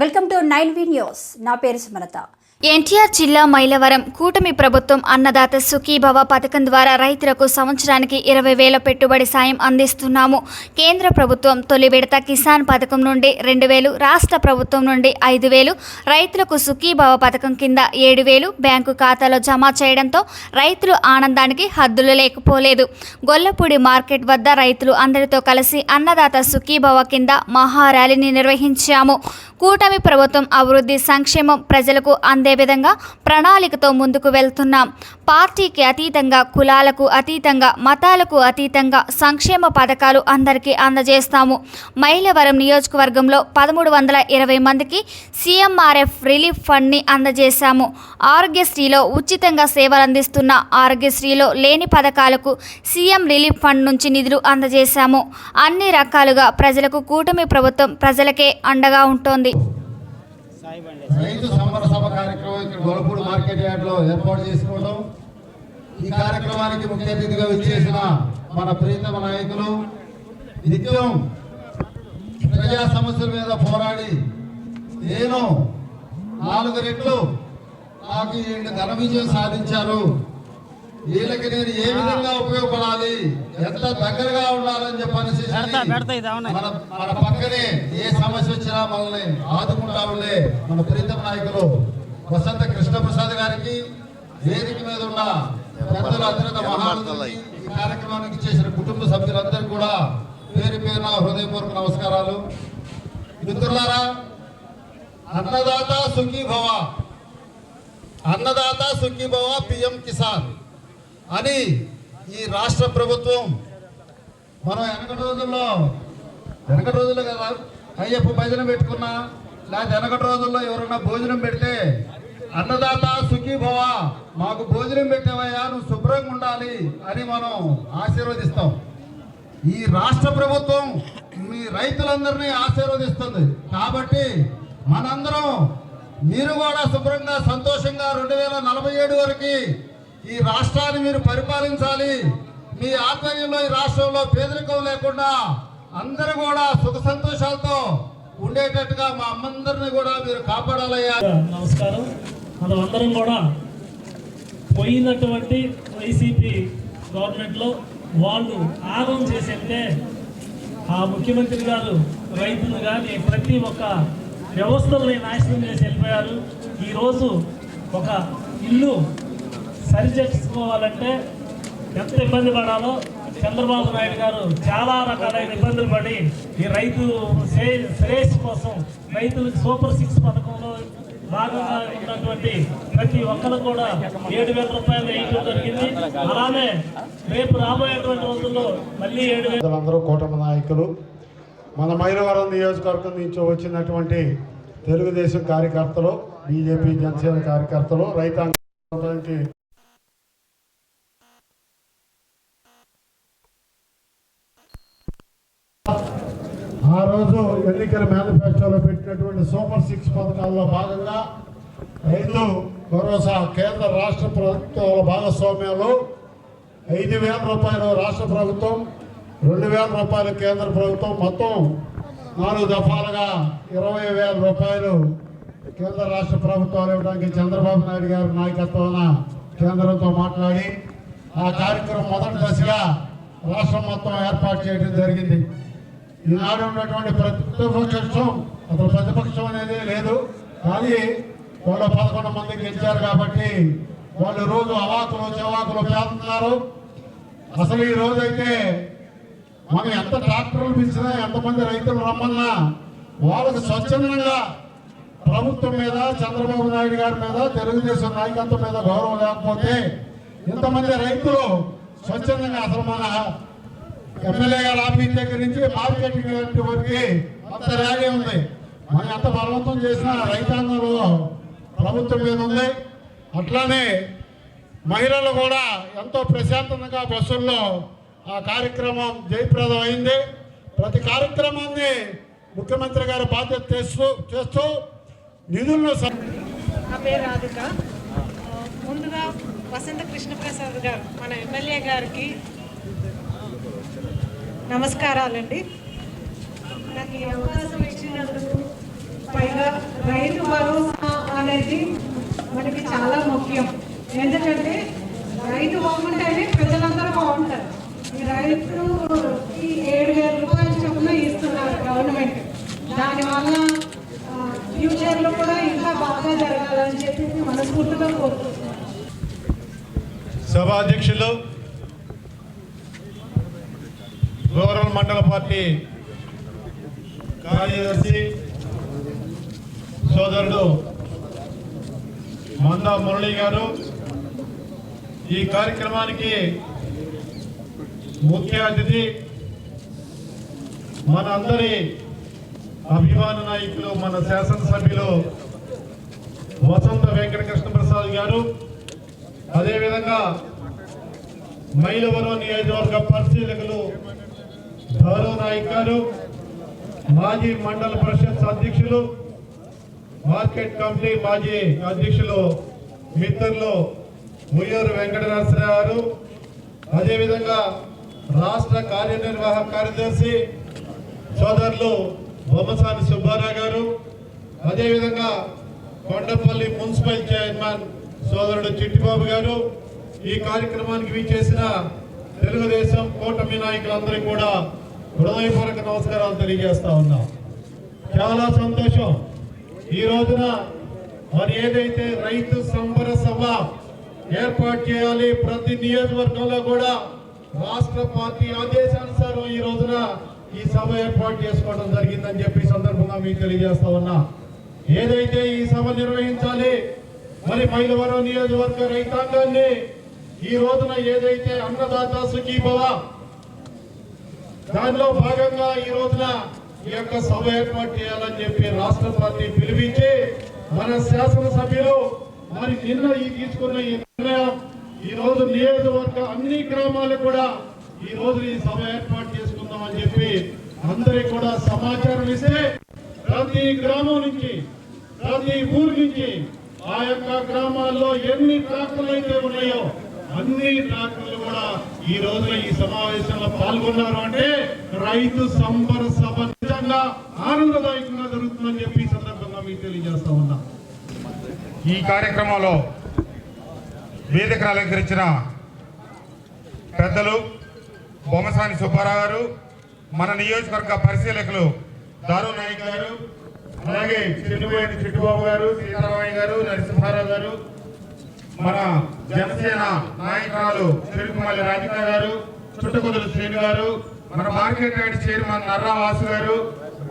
Welcome to nine V news. నా పేరు సుమలత. ఎన్టీఆర్ జిల్లా మైలవరం కూటమి ప్రభుత్వం అన్నదాత సుఖీభవ పథకం ద్వారా రైతులకు సంవత్సరానికి ఇరవై వేల పెట్టుబడి సాయం అందిస్తున్నాము. కేంద్ర ప్రభుత్వం తొలి విడత కిసాన్ పథకం నుండి రెండు వేలు రాష్ట్ర ప్రభుత్వం నుండి ఐదు వేలు రైతులకు సుఖీభవ పథకం కింద ఏడు వేలు బ్యాంకు ఖాతాలో జమ చేయడంతో రైతులు ఆనందానికి హద్దులు లేకపోలేదు. గొల్లపూడి మార్కెట్ వద్ద రైతులు అందరితో కలిసి అన్నదాత సుఖీభవ కింద మహార్యాలీని నిర్వహించాము. కూటమి ప్రభుత్వం అభివృద్ధి సంక్షేమం ప్రజలకు అందే విధంగా ప్రణాళికతో ముందుకు వెళ్తున్నాం. పార్టీకి అతీతంగా కులాలకు అతీతంగా మతాలకు అతీతంగా సంక్షేమ పథకాలు అందరికీ అందజేస్తాము. మైలవరం నియోజకవర్గంలో పదమూడు వందల ఇరవై మందికి సీఎంఆర్ఎఫ్ రిలీఫ్ ఫండ్ని అందజేశాము. ఆరోగ్యశ్రీలో ఉచితంగా సేవలు అందిస్తున్న ఆరోగ్యశ్రీలో లేని పథకాలకు సీఎం రిలీఫ్ ఫండ్ నుంచి నిధులు అందజేశాము. అన్ని రకాలుగా ప్రజలకు కూటమి ప్రభుత్వం ప్రజలకే అండగా ఉంటుంది. రైతు సంబర సభ కార్యక్రమం ఇక్కడ గొలపూడి మార్కెట్ యార్డ్లో ఏర్పాటు చేసుకోవడం ఈ కార్యక్రమానికి ముఖ్య అతిథిగా విచ్చేసిన మన ప్రీతమ నాయకులు నిత్యం ప్రజా సమస్యల మీద పోరాడి నేను నాలుగు రెట్లు నాకు ఘన విజయం సాధించారు. వీళ్ళకి నేను ఏ విధంగా ఉపయోగపడాలి? ఎంత దగ్గరగా ఉండాలని చెప్పనేసి మన మన పక్కనే ఏ సమస్య వచ్చినా మనల్ని ఆదుకుంటా ఉండే మన ప్రీతం నాయకులు వసంత కృష్ణప్రసాద్ గారికి వేదిక మీద ఉన్న పెద్దలు అత్యంత ఈ కార్యక్రమానికి చేసిన కుటుంబ సభ్యులందరూ కూడా పేరు పేరున హృదయపూర్వక నమస్కారాలు. మిత్రులారా అన్నదాత సుఖీ భవ అన్నదాత సుఖీ భవ పిఎం కిసాన్. అని ఈ రాష్ట్ర ప్రభుత్వం మనం వెనకటి రోజుల్లో వెనకటి రోజుల్లో కదా అయ్యప్ప భజన పెట్టుకున్నా లేదా వెనకటి రోజుల్లో ఎవరైనా భోజనం పెడితే అన్నదాత సుఖీ భవ మాకు భోజనం పెట్టేవయ్యా నువ్వు శుభ్రంగా ఉండాలి అని మనం ఆశీర్వదిస్తాం. ఈ రాష్ట్ర ప్రభుత్వం మీ రైతులందరినీ ఆశీర్వదిస్తుంది. కాబట్టి మనందరం మీరు కూడా శుభ్రంగా సంతోషంగా రెండు వేల నలభై ఏడు వరకు ఈ రాష్ట్రాన్ని మీరు పరిపాలించాలి. మీ ఆధ్వర్యంలో ఈ రాష్ట్రంలో పేదరికం లేకుండా అందరూ కూడా సుఖ సంతోషాలతో ఉండేటట్టుగా మా అమ్మందరిని కూడా మీరు కాపాడాలయ్యా. నమస్కారం. మనం అందరం కూడా పోయినటువంటి వైసీపీ గవర్నమెంట్లో వాళ్ళు ఆగం చేసి ఆ ముఖ్యమంత్రి గారు రైతులు కానీ ప్రతి ఒక్క వ్యవస్థల్ని నాశనం చేసి వెళ్ళిపోయారు. ఈరోజు ఒక ఇల్లు సరి చేసుకోవాలంటే ఎంత ఇబ్బంది పడాలో చంద్రబాబు నాయుడు గారు చాలా రకాలైన ఇబ్బందులు పడి ఈ రైతు శ్రే- శ్రేయస్సు కోసం రైతులకు సూపర్ సిక్స్ పథకంలో భాగంగా ఉన్నటువంటి ప్రతి ఒక్కరు కూడా ఏడు వేల రూపాయలు వేయడం జరిగింది. అలానే రేపు రాబోయేటువంటి రోజుల్లో మళ్ళీ ఏడు వేల అందరూ కూటమి నాయకులు మన మైలవరం నియోజకవర్గం నుంచి వచ్చినటువంటి తెలుగుదేశం కార్యకర్తలు బీజేపీ జనసేన కార్యకర్తలు రైతాంగ ఆ రోజు ఎన్నికల మేనిఫెస్టోలో పెట్టినటువంటి సూపర్ సిక్స్ పథకాల్లో భాగంగా రైతు భరోసా కేంద్ర రాష్ట్ర ప్రభుత్వాల భాగస్వామ్యంలో ఐదు వేల రూపాయలు రాష్ట్ర ప్రభుత్వం రెండు వేల రూపాయలు కేంద్ర ప్రభుత్వం మొత్తం నాలుగు దఫాలుగా ఇరవై వేల రూపాయలు కేంద్ర రాష్ట్ర ప్రభుత్వాలు ఇవ్వడానికి చంద్రబాబు నాయుడు గారి నాయకత్వాన కేంద్రంతో మాట్లాడి ఆ కార్యక్రమం మొదటి దశగా రాష్ట్రం మొత్తం ఏర్పాటు చేయడం జరిగింది. ఈనాడు ఉన్నటువంటి ప్రతిపక్షం అసలు ప్రతిపక్షం అనేది లేదు. కానీ వాళ్ళు పదకొండు మంది గెలిచారు కాబట్టి వాళ్ళు రోజు అవాకులు చవాకులు పేస్తున్నారు అసలు ఈ రోజు అయితే మనం ఎంత ట్రాక్టర్లు పిలిచినా ఎంతమంది రైతులు రమ్మన్నా వాళ్ళకి స్వచ్ఛందంగా ప్రభుత్వం మీద చంద్రబాబు నాయుడు గారి మీద తెలుగుదేశం నాయకత్వం మీద గౌరవం లేకపోతే ఇంతమంది రైతులు స్వచ్ఛందంగా అసలు మన ఎమ్మెల్యే గారు ఆఫీస్ దగ్గర నుంచి మార్కెటింగ్ యార్డ్ వరకు అంత ర్యాలీ ఉంది. మనం ఎంత బలవంతం చేసినా రైతాంగంలో ప్రభుత్వం మీద ఉంది. అట్లానే మహిళలు కూడా ఎంతో ప్రశాంతంగా బస్సుల్లో ఆ కార్యక్రమం జయప్రదం అయింది ప్రతి కార్యక్రమాన్ని ముఖ్యమంత్రి గారు బాధ్యత చేస్తూ చేస్తూ నిధులను నా పేరు రాధిక ముందుగా వసంత కృష్ణప్రసాద్ గారు మన ఎమ్మెల్యే గారికి నమస్కారాలండి. నాకు ఈ అవకాశం ఇచ్చినందుకు పైగా రైతు భరోసా అనేది మనకి చాలా ముఖ్యం. ఎందుకంటే రైతు బాగుంటేనే ప్రజలందరూ బాగుంటారు. ఈ రైతుకి ఏడు వేల రూపాయలు చొప్పున ఇస్తున్నారు గవర్నమెంట్. దానివల్ల ఫ్యూచర్లో కూడా ఇంకా బాగా జరగాలని చెప్పి మనస్ఫూర్తిగా కోరుకుంటున్నాను. సభాధ్యక్షులు రూరల్ మండల పార్టీ కార్యదర్శి సోదరుడు మందా మురళి గారు. ఈ కార్యక్రమానికి ముఖ్య అతిథి మన అందరి అభిమాన నాయకులు మన శాసనసభ్యులు వసంత వెంకటకృష్ణ ప్రసాద్ గారు. అదేవిధంగా మైలవరం నియోజకవర్గ పరిశీలకులు గౌరవ నాయక్ గారు మాజీ మండల పరిషత్ అధ్యక్షులు మార్కెట్ కమిటీ మాజీ అధ్యక్షులు మిత్రులు ముయ్యూరు వెంకటనరసరావు గారు అదేవిధంగా రాష్ట్ర కార్యనిర్వాహక కార్యదర్శి సోదరులు బొమ్మసాని సుబ్బారావు గారు అదేవిధంగా కొండపల్లి మున్సిపల్ చైర్మన్ సోదరుడు చిట్టిబాబు గారు ఈ కార్యక్రమానికి విచ్చేసిన తెలుగుదేశం కూటమి నాయకులందరికీ కూడా హృదయపూర్వక నమస్కారాలు తెలియజేస్తా ఉన్నాం. చాలా సంతోషం. ఈ రోజున మరి ఏదైతే రైతు సంబర సభ ఏర్పాటు చేయాలి ప్రతి నియోజకవర్గంలో కూడా రాష్ట్ర పార్టీ ఆదేశానుసారం ఈ రోజున ఈ సభ ఏర్పాటు చేసుకోవడం జరిగిందని చెప్పి సందర్భంగా మీకు తెలియజేస్తా ఉన్నా. ఏదైతే ఈ సభ నిర్వహించాలి మరి మైలవరం నియోజకవర్గ రైతాంగాన్ని ఈ రోజున ఏదైతే అన్నదాత సుఖీభవ దానిలో భాగంగా ఈ రోజున ఈ యొక్క సభ ఏర్పాటు చేయాలని చెప్పి రాష్ట్ర పార్టీ పిలిపించి మన శాసనసభ్యులు మరి నిన్న ఈ తీసుకున్న ఈ నిర్ణయం ఈ రోజు నియోజకవర్గ అన్ని గ్రామాలు కూడా ఈ రోజు ఈ సభ ఏర్పాటు చేసుకుందామని చెప్పి అందరికి కూడా సమాచారం ఇస్తే ప్రతి గ్రామం నుంచి ప్రతి ఊరు నుంచి ఆ యొక్క గ్రామాల్లో ఎన్ని ట్రాక్టర్లు అయితే ఉన్నాయో అన్ని నాయకులు కూడా ఈ రోజున ఈ సమావేశంలో పాల్గొన్నారు అంటే రైతు సంబర సభ నిజంగా ఆనందదాయకంగా జరుగుతుందని చెప్పి ఈ సందర్భంగా మీకు తెలియజేస్తా ఉన్నా. ఈ కార్యక్రమంలో వేదికను అలంకరించిన పెద్దలు బొమ్మసాని సుబ్బారావు గారు మన నియోజకవర్గ పరిశీలకులు దారు నాయక్ గారు అలాగే చిట్టుబోయిన చిట్టుబాబు గారు సీతారామయ్య గారు నరసింహారావు గారు మన జనసేన నాయకురాలు తిరుగుమల్లి రాధిక గారు చుట్టుకుదురు శ్రీను గారు మన market yard chairman Narra Vasu garu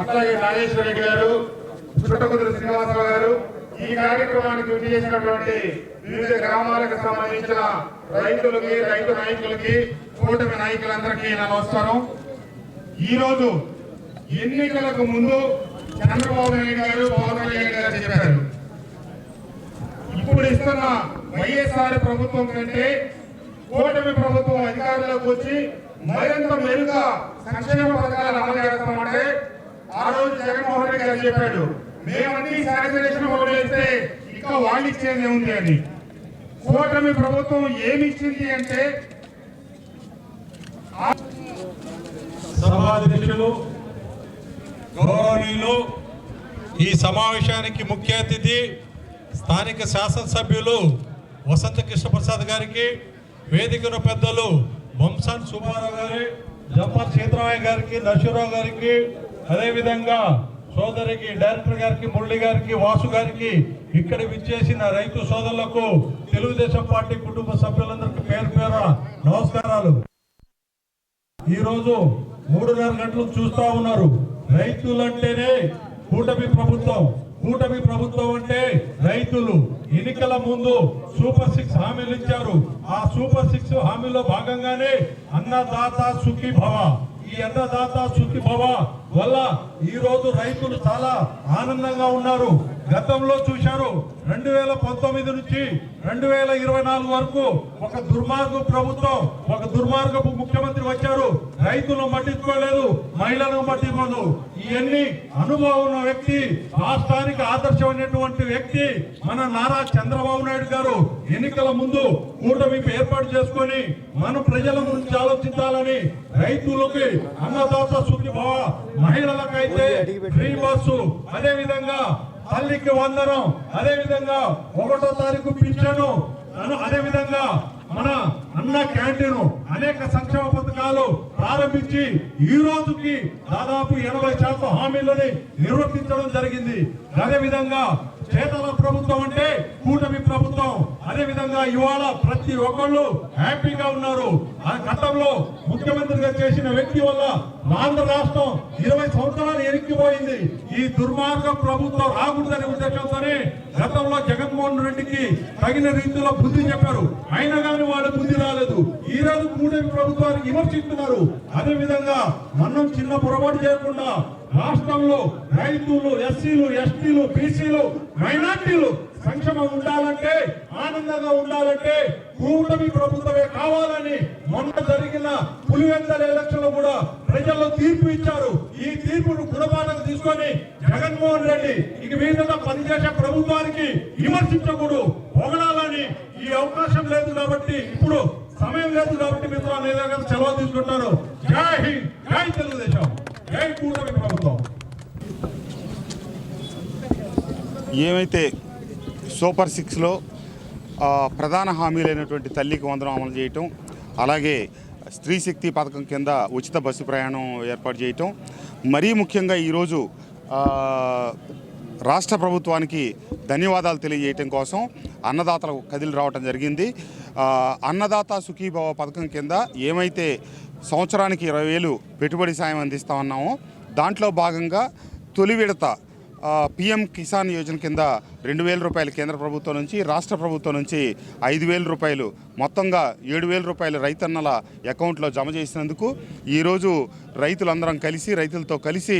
అట్లాగే నాగేశ్వర రెడ్డి గారు చుట్టుకుదురు శ్రీనివాసరావు గారు. ఈ కార్యక్రమానికి విజయించినటువంటి వివిధ గ్రామాలకు సంబంధించిన రైతులకి రైతు నాయకులకి కూటమి నాయకులందరికీ నా నమస్కారం. ఈరోజు ఎన్నికలకు ముందు చంద్రబాబు నాయుడు గారు పవన్ కళ్యాణ్ గారు చెప్పారు. ఇప్పుడు ఇస్తున్న వైఎస్ఆర్ ప్రభుత్వం కంటే కూటమి ప్రభుత్వం అధికారంలోకి వచ్చి మరింత మెరుగ్గా సంక్షేమ పథకాలు అమలు చేస్తామంటే ఆ రోజు జగన్మోహన్ రెడ్డి గారు చెప్పాడు మేమన్నీ శానిటైజేషన్ ఓటు ఇంకా వాళ్ళు ఇచ్చేది ఏముంది? అని. కూటమి ప్రభుత్వం ఏమి ఇచ్చింది అంటే సభాధ్యక్షులు గౌరవనీయులు ఈ సమావేశానికి ముఖ్య అతిథి స్థానిక శాసనసభ్యులు వసంత కృష్ణప్రసాద్ గారికి వేదికను పెద్దలు వంశాన్ సుబ్బారావు గారి జంపర్ సీతారామయ్య గారికి నరసింహరావు గారికి అదేవిధంగా సోదరికి డైరెక్టర్ గారికి మురళి గారికి వాసు గారికి ఇక్కడ విచ్చేసిన రైతు సోదరులకు తెలుగుదేశం పార్టీ కుటుంబ సభ్యులందరికీ పేరు పేర నమస్కారాలు. ఈరోజు మూడున్నర గంటలు చూస్తా ఉన్నారు. రైతులంటేనే కూటమి ప్రభుత్వం. కూటమి ప్రభుత్వం అంటే రైతులు. ఎన్నికల ముందు సూపర్ సిక్స్ హామీలు ఇచ్చారు. ఆ సూపర్ సిక్స్ హామీలో భాగంగానే అన్నదాత సుఖీ భవ ఈ అన్నదాత సుఖీ భవ వల్ల ఈ రోజు రైతులు చాలా ఆనందంగా ఉన్నారు. గతంలో చూశారు రెండు వేల పంతొమ్మిది నుంచి రెండు వేల ఇరవై నాలుగు వరకు ఒక దుర్మార్గ ప్రభుత్వం ఒక దుర్మార్గపు ముఖ్యమంత్రి వచ్చారు. రైతులను పట్టించుకోలేదు మహిళలను పట్టించుకోదు ఇవన్నీ అనుభవం ఉన్న వ్యక్తి రాష్ట్రానికి ఆదర్శమైనటువంటి వ్యక్తి మన నారా చంద్రబాబు నాయుడు గారు ఎన్నికల ముందు కూటమి ఏర్పాటు చేసుకొని మన ప్రజల గురించి ఆలోచించాలని రైతులకి అన్నదాత శుద్ధి భావ మహిళలకైతే ఫ్రీ బస్సు అదే విధంగా తల్లికి వందనం అదే విధంగా ఒకటో తారీఖు పింఛను అదే విధంగా మన అన్న క్యాంటీన్ అనేక సంక్షేమ పథకాలు ప్రారంభించి ఈ రోజుకి దాదాపు ఎనభై శాతం హామీలని నిర్వర్తించడం జరిగింది. అదే విధంగా చేతల ప్రభుత్వం అంటే కూటమి ప్రభుత్వం. అదే విధంగా ఇవాళ ప్రతి ఒక్కళ్ళు హ్యాపీగా ఉన్నారు. ఆ గతంలో ముఖ్యమంత్రిగా చేసిన వ్యక్తి వల్ల ఆంధ్ర రాష్ట్రం ఇరవై సంవత్సరాలు ఎరిక్కిపోయింది ఈ దుర్మార్గ ప్రభుత్వం రాకూడదనే ఉద్దేశంతోనే గతంలో జగన్మోహన్ రెడ్డికి తగిన రీతిలో బుద్ధి చెప్పారు. అయినా కానీ వాళ్ళు బుద్ధి రాలేదు. ఈ రోజు కూటమి ప్రభుత్వాన్ని విమర్శిస్తున్నారు. అదే విధంగా మనం చిన్న పొరపాటు చేయకుండా రాష్ట్రంలో రైతులు ఎస్సీలు ఎస్టీలు బీసీలు మైనార్టీలు సంక్షేమం ఉండాలంటే ఆనందంగా ఉండాలంటే కూటమి ప్రభుత్వమే కావాలని మొన్న జరిగిన పులివెందల ఎలక్షన్ కూడా ప్రజల్లో తీర్పు ఇచ్చారు. ఈ తీర్పును గుణపాఠం తీసుకొని జగన్మోహన్ రెడ్డి ఇక మీద పనిచేసే ప్రభుత్వానికి విమర్శించకూడదు. పొగడాలని ఈ అవకాశం లేదు కాబట్టి ఇప్పుడు సమయం లేదు కాబట్టి మిత్రులు నేను సెలవు తీసుకుంటారు జై హింద్ జై తెలుగుదేశం. జై కూటమి ప్రభుత్వం? ఏమైతే సూపర్ సిక్స్లో ప్రధాన హామీలైనటువంటి తల్లికి వందనం అమలు చేయటం అలాగే స్త్రీ శక్తి పథకం కింద ఉచిత బస్సు ప్రయాణం ఏర్పాటు చేయటం మరీ ముఖ్యంగా ఈరోజు రాష్ట్ర ప్రభుత్వానికి ధన్యవాదాలు తెలియజేయటం కోసం అన్నదాతలకు కదిలి రావటం జరిగింది. అన్నదాత సుఖీభవ పథకం కింద ఏమైతే సంవత్సరానికి ఇరవై వేలు పెట్టుబడి సాయం అందిస్తూ ఉన్నాము. దాంట్లో భాగంగా తొలి విడత పిఎం కిసాన్ యోజన కింద రెండు వేల రూపాయలు కేంద్ర ప్రభుత్వం నుంచి రాష్ట్ర ప్రభుత్వం నుంచి ఐదు వేల రూపాయలు మొత్తంగా ఏడు వేల రూపాయలు రైతన్నల అకౌంట్లో జమ చేసినందుకు ఈరోజు రైతులందరం కలిసి రైతులతో కలిసి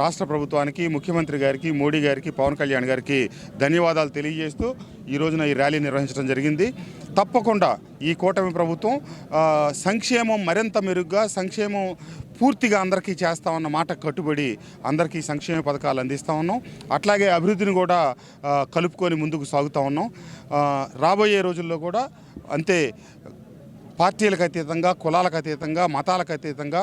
రాష్ట్ర ప్రభుత్వానికి ముఖ్యమంత్రి గారికి మోడీ గారికి పవన్ కళ్యాణ్ గారికి ధన్యవాదాలు తెలియజేస్తూ ఈ రోజున ఈ ర్యాలీ నిర్వహించడం జరిగింది. తప్పకుండా ఈ కూటమి ప్రభుత్వం సంక్షేమం మరింత మెరుగ్గా సంక్షేమం పూర్తిగా అందరికీ చేస్తామన్న మాట కట్టుబడి అందరికీ సంక్షేమ పథకాలు అందిస్తూ ఉన్నాం. అట్లాగే అభివృద్ధిని కూడా కలుపుకొని ముందుకు సాగుతూ ఉన్నాం. రాబోయే రోజుల్లో కూడా అంతే పార్టీలకు అతీతంగా కులాలకు అతీతంగా మతాలకు అతీతంగా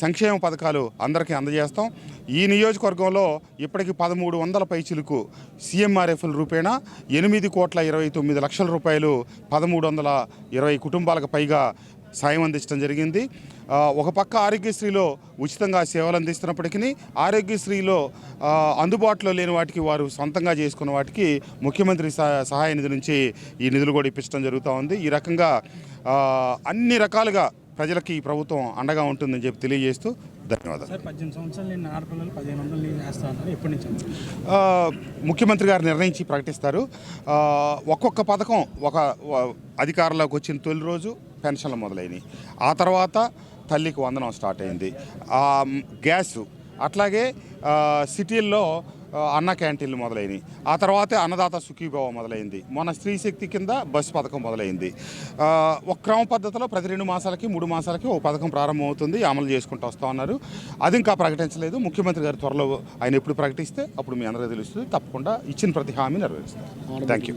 సంక్షేమ పథకాలు అందరికీ అందజేస్తాం. ఈ నియోజకవర్గంలో ఇప్పటికి పదమూడు వందల పైచిలకు సీఎంఆర్ఎఫ్ల రూపేణా ఎనిమిది కోట్ల ఇరవై తొమ్మిది లక్షల రూపాయలు పదమూడు వందల ఇరవై కుటుంబాలకు పైగా సాయం అందించడం జరిగింది. ఒక పక్క ఆరోగ్యశ్రీలో ఉచితంగా సేవలు అందిస్తున్నప్పటికీ ఆరోగ్యశ్రీలో అందుబాటులో లేని వాటికి వారు సొంతంగా చేసుకున్న వాటికి ముఖ్యమంత్రి సహ- సహాయ నిధి నుంచి ఈ నిధులు కూడా ఇప్పించడం జరుగుతూ ఉంది. ఈ రకంగా అన్ని రకాలుగా ప్రజలకి ఈ ప్రభుత్వం అండగా ఉంటుందని చెప్పి తెలియజేస్తూ ధన్యవాదాలు. ముఖ్యమంత్రి గారు నిర్ణయించి ప్రకటిస్తారు. ఒక్కొక్క పథకం ఒక అధికారంలోకి వచ్చిన తొలి రోజు పెన్షన్లు మొదలైనవి ఆ తర్వాత తల్లికి వందనం స్టార్ట్ అయింది. గ్యాస్. అట్లాగే సిటీల్లో అన్న క్యాంటీన్లు మొదలైనవి ఆ తర్వాతే అన్నదాత సుఖీభావ మొదలైంది. మొన్న స్త్రీ శక్తి కింద బస్సు పథకం మొదలైంది. ఒక క్రమ పద్ధతిలో ప్రతి రెండు మాసాలకి మూడు మాసాలకి ఒక పథకం ప్రారంభమవుతుంది. అమలు చేసుకుంటూ వస్తూ ఉన్నారు. అది ఇంకా ప్రకటించలేదు. ముఖ్యమంత్రి గారు త్వరలో ఆయన ఎప్పుడు ప్రకటిస్తే అప్పుడు మీ అందరికీ తెలుస్తుంది. తప్పకుండా ఇచ్చిన ప్రతి హామీ నెరవేరుస్తారు. Thank you